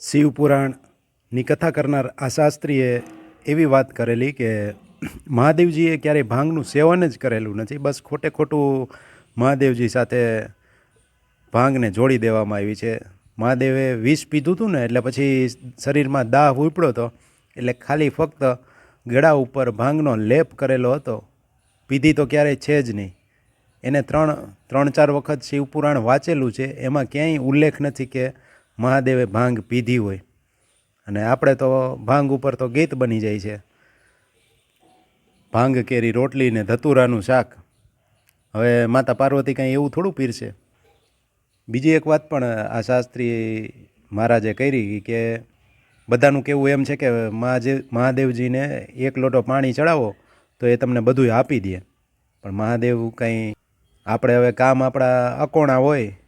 શિવપુરાણની કથા કરનાર આ શાસ્ત્રીએ એવી વાત કરેલી કે મહાદેવજીએ ક્યારેય ભાંગનું સેવન જ કરેલું નથી. બસ ખોટે ખોટું મહાદેવજી સાથે ભાંગને જોડી દેવામાં આવી છે. મહાદેવે વિષ પીધું હતું ને એટલે પછી શરીરમાં દાહ ઉપડ્યો હતો એટલે ખાલી ફક્ત ગળા ઉપર ભાંગનો લેપ કરેલો હતો. પીધી તો ક્યારેય છે જ નહીં. એને ત્રણ ત્રણ ચાર વખત શિવપુરાણ વાંચેલું છે. એમાં ક્યાંય ઉલ્લેખ નથી કે મહાદેવે ભાંગ પીધી હોય. અને આપણે તો ભાંગ ઉપર તો ગીત બની જાય છે. ભાંગ કેરી રોટલી ને ધતુરાનું શાક. હવે માતા પાર્વતી કંઈ એવું થોડું પીરશે. બીજી એક વાત પણ આ શાસ્ત્રી મહારાજે કરી કે બધાનું કહેવું એમ છે કે મહાજે મહાદેવજીને એક લોટો પાણી ચડાવો તો એ તમને બધું આપી દે. પણ મહાદેવ કંઈ, આપણે હવે કામ આપણા અકોણા હોય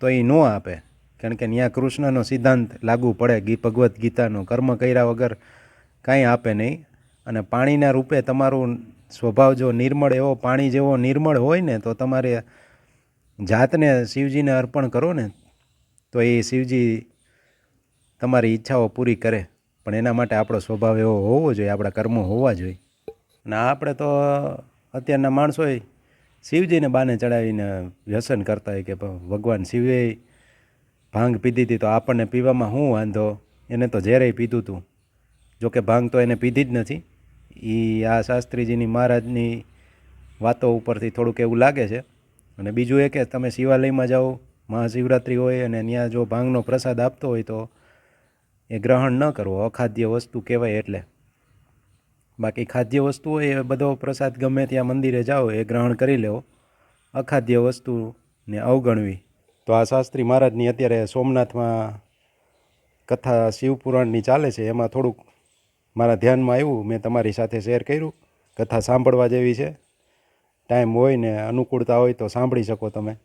તો એ ન આપે. કારણ કે ત્યાં કૃષ્ણનો સિદ્ધાંત લાગુ પડે, ગી ભગવદ્ ગીતાનો કર્મ કર્યા વગર કાંઈ આપે નહીં. અને પાણીના રૂપે તમારું સ્વભાવ જો નિર્મળ, એવો પાણી જેવો નિર્મળ હોય ને, તો તમારે જાતને શિવજીને અર્પણ કરો ને, તો એ શિવજી તમારી ઈચ્છાઓ પૂરી કરે. પણ એના માટે આપણો સ્વભાવ એવો હોવો જોઈએ, આપણા કર્મો હોવા જોઈએ. અને આપણે તો અત્યારના માણસોએ શિવજીને બાને ચડાવીને વ્યસન કરતા હોય કે ભગવાન શિવે ભાંગ પીધી હતી તો આપણને પીવામાં શું વાંધો? એને તો ઝેરેય પીધું હતું જોકે ભાંગ તો એને પીધી જ નથી. એ આ શાસ્ત્રીજીની મહારાજની વાતો ઉપરથી થોડુંક એવું લાગે છે. અને બીજું એ કે તમે શિવાલયમાં જાઓ, મહાશિવરાત્રિ હોય અને ત્યાં જો ભાંગનો પ્રસાદ આપતો હોય તો એ ગ્રહણ ન કરવો અખાદ્ય વસ્તુ કહેવાય એટલે. બાકી ખાદ્ય વસ્તુ હોય એ બધો પ્રસાદ ગમે ત્યાં મંદિરે જાઓ એ ગ્રહણ કરી લેવો. અખાદ્ય વસ્તુને અવગણવી. તો આ શાસ્ત્રી મહારાજની અત્યારે સોમનાથમાં કથા શિવપુરાણની ચાલે છે. એમાં થોડુંક મારા ધ્યાનમાં આવ્યું, મેં તમારી સાથે શેર કર્યું. કથા સાંભળવા જેવી છે. ટાઈમ હોય ને અનુકૂળતા હોય તો સાંભળી શકો તમે.